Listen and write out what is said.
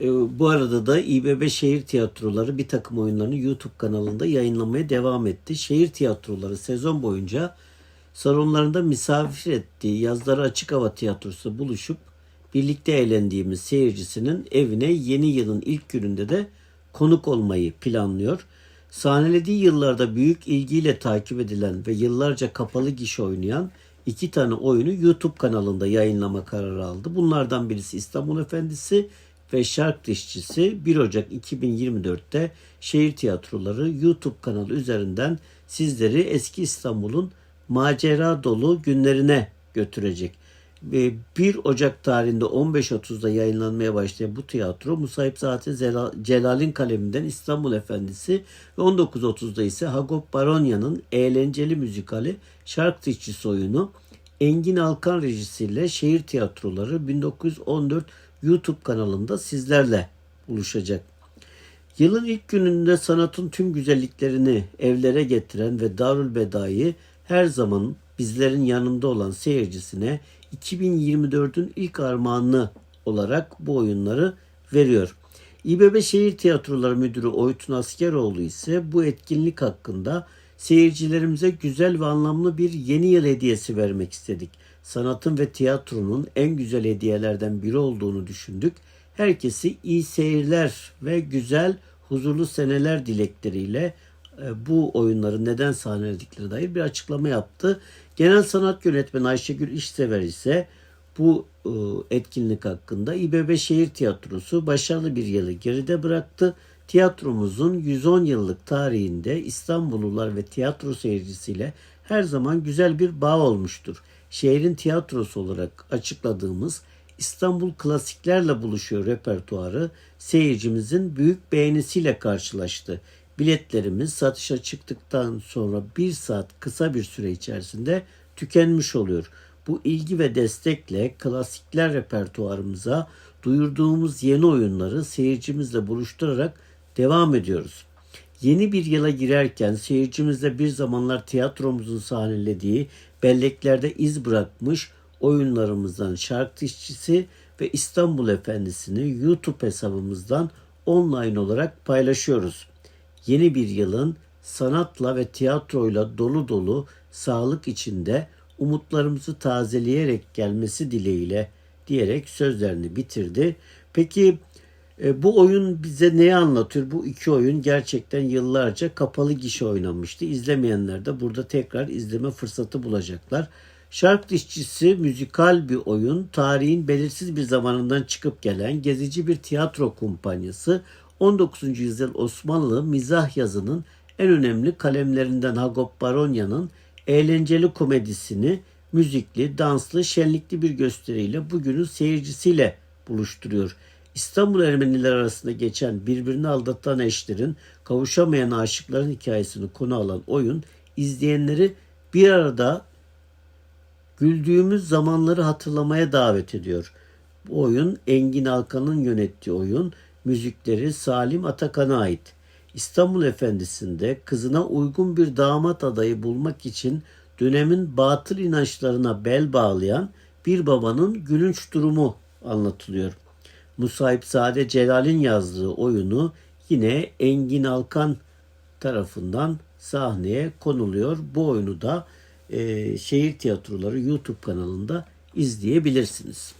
E, bu arada da İBB Şehir Tiyatroları bir takım oyunlarını YouTube kanalında yayınlamaya devam etti. Şehir tiyatroları sezon boyunca salonlarında misafir ettiği yazları açık hava tiyatrosu buluşup birlikte eğlendiğimiz seyircisinin evine yeni yılın ilk gününde de konuk olmayı planlıyor. Sahnelediği yıllarda büyük ilgiyle takip edilen ve yıllarca kapalı gişe oynayan iki tane oyunu YouTube kanalında yayınlama kararı aldı. Bunlardan birisi İstanbul Efendisi ve Şark Dişçisi 1 Ocak 2024'te Şehir Tiyatroları YouTube kanalı üzerinden sizleri eski İstanbul'un macera dolu günlerine götürecek. Ve 1 Ocak tarihinde 15.30'da yayınlanmaya başlayan bu tiyatro Musayip Zela- Celal'in kaleminden İstanbul Efendisi ve 19.30'da ise Hagop Baronya'nın eğlenceli müzikali Şark Dişçisi oyunu Engin Alkan rejisiyle Şehir Tiyatroları 1914 YouTube kanalında sizlerle buluşacak. Yılın ilk gününde sanatın tüm güzelliklerini evlere getiren ve Darül Beda'yı her zaman bizlerin yanında olan seyircisine 2024'ün ilk armağanı olarak bu oyunları veriyor. İBB Şehir Tiyatroları Müdürü Oytun Askeroğlu ise bu etkinlik hakkında seyircilerimize güzel ve anlamlı bir yeni yıl hediyesi vermek istedik. Sanatın ve tiyatronun en güzel hediyelerden biri olduğunu düşündük. Herkesi iyi seyirler ve güzel, huzurlu seneler dilekleriyle e, bu oyunları neden sahneledikleri dair bir açıklama yaptı. Genel Sanat Yönetmeni Ayşegül İşsever ise bu e, etkinlik hakkında İBB Şehir Tiyatrosu başarılı bir yılı geride bıraktı. Tiyatromuzun 110 yıllık tarihinde İstanbullular ve tiyatro seyircisiyle her zaman güzel bir bağ olmuştur. Şehrin tiyatrosu olarak açıkladığımız İstanbul klasiklerle buluşuyor repertuarı seyircimizin büyük beğenisiyle karşılaştı. Biletlerimiz satışa çıktıktan sonra bir saat kısa bir süre içerisinde tükenmiş oluyor. Bu ilgi ve destekle klasikler repertuarımıza duyurduğumuz yeni oyunları seyircimizle buluşturarak devam ediyoruz. Yeni bir yıla girerken seyircimizle bir zamanlar tiyatromuzun sahnelediği belleklerde iz bırakmış oyunlarımızdan Şark Dişçisi ve İstanbul Efendisi'ni YouTube hesabımızdan online olarak paylaşıyoruz. Yeni bir yılın sanatla ve tiyatroyla dolu dolu sağlık içinde umutlarımızı tazeleyerek gelmesi dileğiyle diyerek sözlerini bitirdi. Peki e, bu oyun bize neyi anlatıyor? Bu iki oyun gerçekten yıllarca kapalı gişe oynanmıştı. İzlemeyenler de burada tekrar izleme fırsatı bulacaklar. Şark Dişçisi müzikal bir oyun. Tarihin belirsiz bir zamanından çıkıp gelen gezici bir tiyatro kumpanyası. 19. yüzyıl Osmanlı mizah yazının en önemli kalemlerinden Hagop Baronya'nın eğlenceli komedisini müzikli, danslı, şenlikli bir gösteriyle bugünün seyircisiyle buluşturuyor. İstanbul Ermeniler arasında geçen birbirini aldatan eşlerin kavuşamayan aşıkların hikayesini konu alan oyun izleyenleri bir arada güldüğümüz zamanları hatırlamaya davet ediyor. Bu oyun Engin Alkan'ın yönettiği oyun, müzikleri Salim Atakan'a ait. İstanbul Efendisi'nde kızına uygun bir damat adayı bulmak için dönemin batıl inançlarına bel bağlayan bir babanın gülünç durumu anlatılıyor. Musayip Sade Celal'in yazdığı oyunu yine Engin Alkan tarafından sahneye konuluyor. Bu oyunu da e, Şehir Tiyatroları YouTube kanalında izleyebilirsiniz.